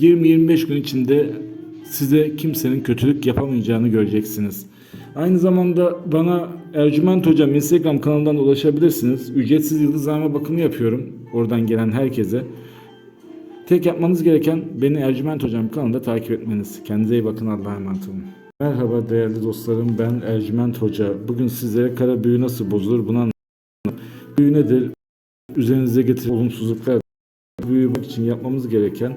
20-25 gün içinde size kimsenin kötülük yapamayacağını göreceksiniz. Aynı zamanda bana Ercüment Hocam Instagram kanalından ulaşabilirsiniz. Ücretsiz yıldızlama bakımı yapıyorum. Oradan gelen herkese. Tek yapmanız gereken beni Ercüment Hocam kanalında takip etmeniz. Kendinize iyi bakın Allah'a emanet olun. Merhaba değerli dostlarım ben Ercüment Hoca. Bugün sizlere kara büyü nasıl bozulur bunu anlatacağım. Büyü nedir? Üzerinize getiren olumsuzluklar. Büyü için yapmamız gereken